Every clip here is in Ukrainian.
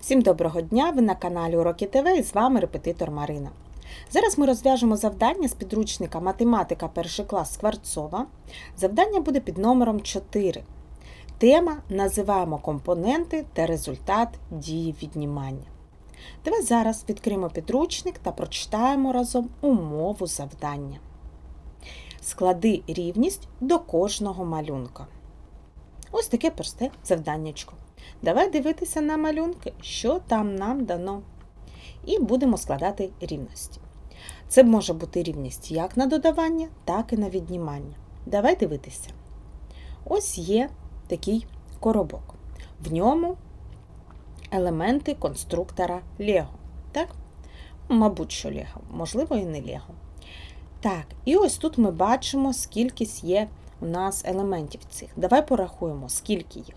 Всім доброго дня! Ви на каналі Уроки ТВ і з вами репетитор Марина. Зараз ми розв'яжемо завдання з підручника Математика 1 клас Скворцова. Завдання буде під номером 4. Тема Називаємо компоненти та результат дії віднімання. Давай зараз відкриємо підручник та прочитаємо разом умову завдання. Склади рівність до кожного малюнка. Ось таке просте завданнячко. Давай дивитися на малюнки, що там нам дано. І будемо складати рівності. Це може бути рівність як на додавання, так і на віднімання. Давай дивитися. Ось є такий коробок. В ньому елементи конструктора Лего. Так? Мабуть, що Лего, можливо, і не Лего. Так, і ось тут ми бачимо, скільки є у нас елементів цих. Давай порахуємо, скільки їх.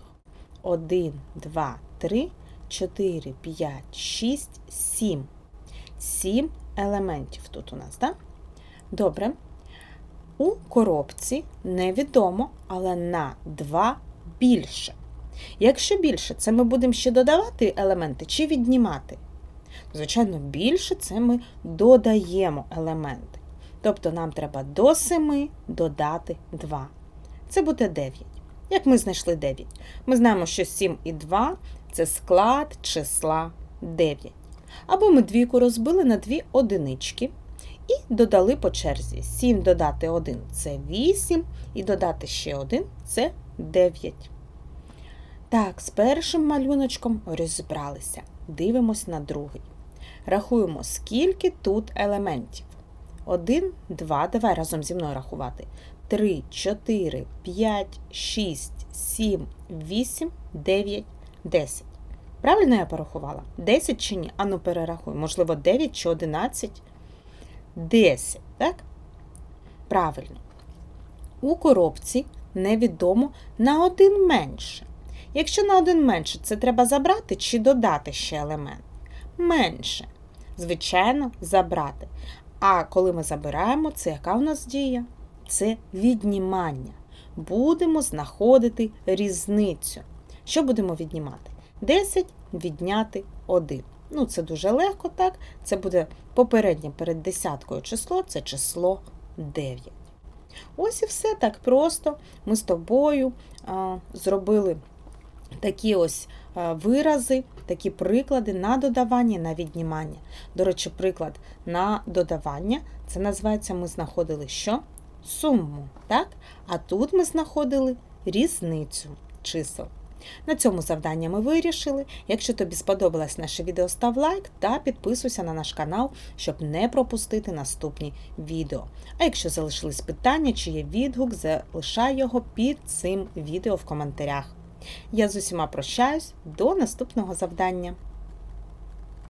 1, 2, 3, 4, 5, 6, 7. 7 елементів тут у нас, так? Добре. У коробці невідомо, але на 2 більше. Якщо більше, це ми будемо ще додавати елементи чи віднімати? Звичайно, більше це ми додаємо елементи. Тобто нам треба до 7 додати 2. Це буде 9. Як ми знайшли 9? Ми знаємо, що 7 і 2 це склад числа 9. Або ми двійку розбили на дві одинички і додали по черзі. 7 додати 1 це 8, і додати ще 1 це 9. Так, з першим малюночком розібралися. Дивимось на другий. Рахуємо, скільки тут елементів. 1, 2. Давай разом зі мною рахувати. 3, 4, 5, 6, 7, 8, 9, 10. Правильно я порахувала? 10 чи ні? Ану перерахуй. Можливо, 9 чи 11? 10, так? Правильно. У коробці невідомо на один менше. Якщо на один менше, це треба забрати чи додати ще елемент? Менше. Звичайно, забрати. А коли ми забираємо, це яка у нас дія? Це віднімання. Будемо знаходити різницю. Що будемо віднімати? 10 відняти 1. Ну, це дуже легко, так? Це буде попереднє перед десяткою число, це число 9. Ось і все так просто. Ми з тобою а, зробили такі ось вирази, такі приклади на додавання, на віднімання. До речі, приклад на додавання це називається ми знаходили що? Суму. так? А тут ми знаходили різницю чисел. На цьому завдання ми вирішили. Якщо тобі сподобалось наше відео, став лайк та підписуйся на наш канал, щоб не пропустити наступні відео. А якщо залишились питання чи є відгук, залишай його під цим відео в коментарях. Я з усіма прощаюсь до наступного завдання.